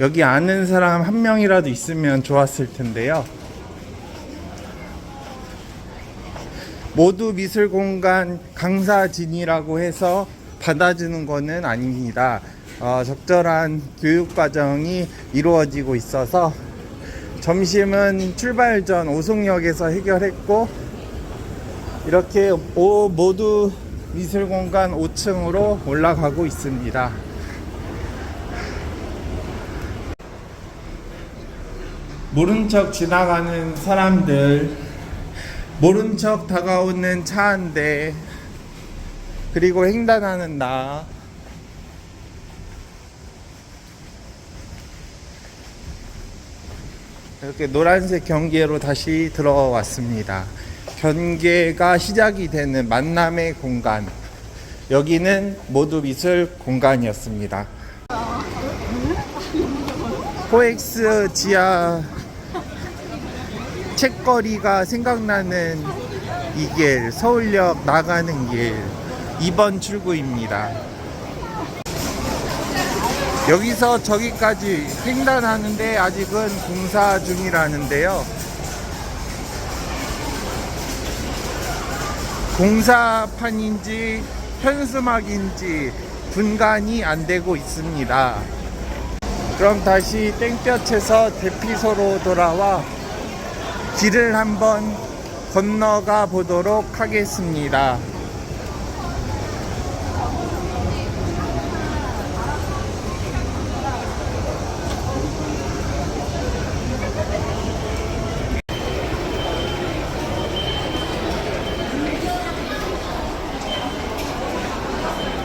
여기 아는 사람 한 명이라도 있으면 좋았을 텐데요. 모두 미술 공간 강사진이라고 해서 받아주는 거는 아닙니다. 어, 적절한 교육 과정이 이루어지고 있어서 점심은 출발 전 오송역에서 해결했고 이렇게 오, 모두 미술 공간 5층으로 올라가고 있습니다. 모른 척 지나가는 사람들, 모른 척 다가오는 차한 대, 그리고 횡단하는 나. 이렇게 노란색 경계로 다시 들어왔습니다. 경계가 시작이 되는 만남의 공간. 여기는 모두 미술 공간이었습니다. 코엑스 지하 책거리가 생각나는 이 길, 서울역 나가는 길, 2번 출구입니다. 여기서 저기까지 횡단하는데 아직은 공사 중이라는데요. 공사판인지 현수막인지 분간이 안 되고 있습니다. 그럼 다시 땡볕에서 대피소로 돌아와 길을 한번 건너가 보도록 하겠습니다.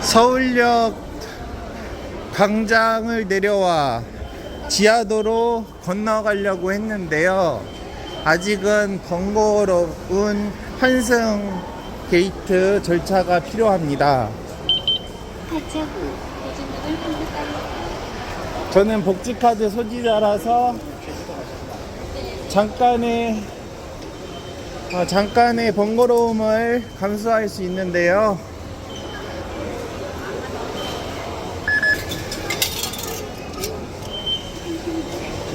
서울역 광장을 내려와 지하도로 건너가려고 했는데요. 아직은 번거로운 환승 게이트 절차가 필요합니다. 저는 복지카드 소지자라서 잠깐의 어, 잠깐의 번거로움을 감수할 수 있는데요.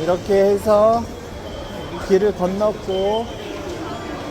이렇게 해서 길을 건넜고